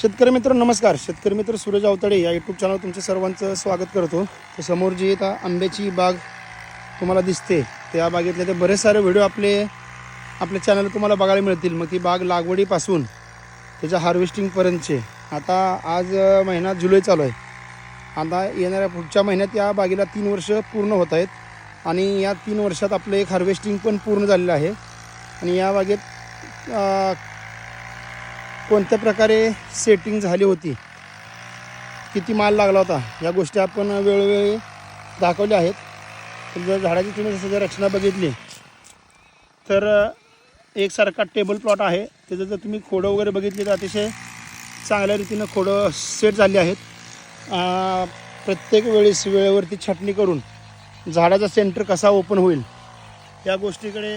शेतकरी मित्र नमस्कार. शेतकरी मित्र सूरज अवतडे या यूट्यूब चॅनल तुमचं सर्वांचं स्वागत करतो. तर समोर जी आता आंब्याची बाग तुम्हाला दिसते त्या बागेतले ते बरेच सारे व्हिडिओ आपले आपल्या चॅनल तुम्हाला बघायला मिळतील. मग ती बाग लागवडीपासून त्याच्या हार्वेस्टिंगपर्यंतचे आता आज महिना जुलै चालू आहे. आता येणाऱ्या पुढच्या महिन्यात या बागेला तीन वर्ष पूर्ण होत आहेत. आणि या तीन वर्षात आपलं एक हार्वेस्टिंग पण पूर्ण झालेलं आहे. आणि या बागेत कोणत्या प्रकारे सेटिंग झाली होती? किती माल लागला होता? या गोष्टी आपण वेळोवेळी दाखवल्या आहेत. तर जर झाडाची तुम्ही जसं जर रचना बघितली तर एकसारखा टेबल प्लॉट आहे. त्याचं जर तुम्ही खोडं वगैरे बघितली तर अतिशय चांगल्या रीतीनं खोडं सेट झाली आहेत. प्रत्येक वेळेस वेळेवरती छाटणी करून झाडाचा सेंटर कसा ओपन होईल या गोष्टीकडे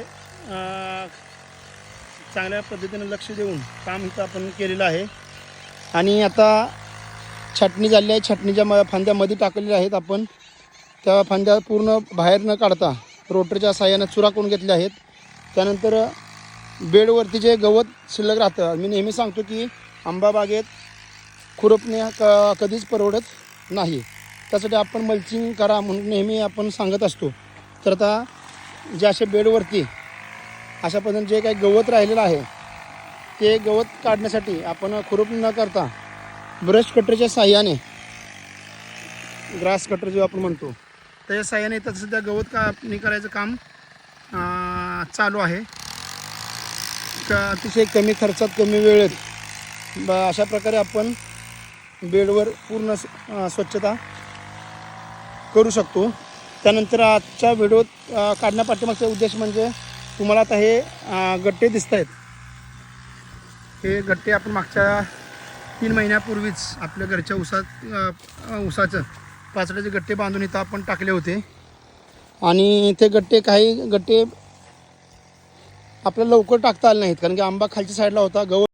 चांगल्या पद्धतीनं लक्ष देऊन काम इथं आपण केलेलं आहे. आणि आता छाटणी झाली आहे. छाटणीच्या म फांद्यामध्ये टाकलेल्या आहेत आपण. त्या फांद्या पूर्ण बाहेर न काढता रोटरच्या साह्यानं चुरा करून घेतल्या आहेत. त्यानंतर बेडवरती जे गवत शिल्लक राहतं मी नेहमी सांगतो की आंबा बागेत खुरपणे क कधीच परवडत नाही. त्यासाठी आपण मल्चिंग करा म्हणून नेहमी आपण सांगत असतो. तर आता जे असे बेडवरती अशा पद्धतीने जे काही गवत राहिलेलं आहे ते गवत काढण्यासाठी आपण खुरप न करता ब्रश कटरच्या साह्याने ग्रास कटर जो आपण म्हणतो त्याच्या साह्याने तर सध्या गवत कापणी करायचं काम चालू आहे. क अतिशय कमी खर्चात कमी वेळेत ब अशा प्रकारे आपण बेडवर पूर्ण स्वच्छता करू शकतो. त्यानंतर आजच्या व्हिडिओत काढण्यापाठीमागचा उद्देश म्हणजे तुम्हाला आता हे गट्टे दिसत आहेत हे गट्टे आपण मागच्या तीन महिन्यापूर्वीच आपल्या घरच्या उसात उसाचं पाचड्याचे गट्टे बांधून इथं आपण टाकले होते. आणि ते गट्टे काही गट्टे आपल्याला लवकर टाकता आले नाहीत कारण की आंबा खालच्या साईडला होता गवत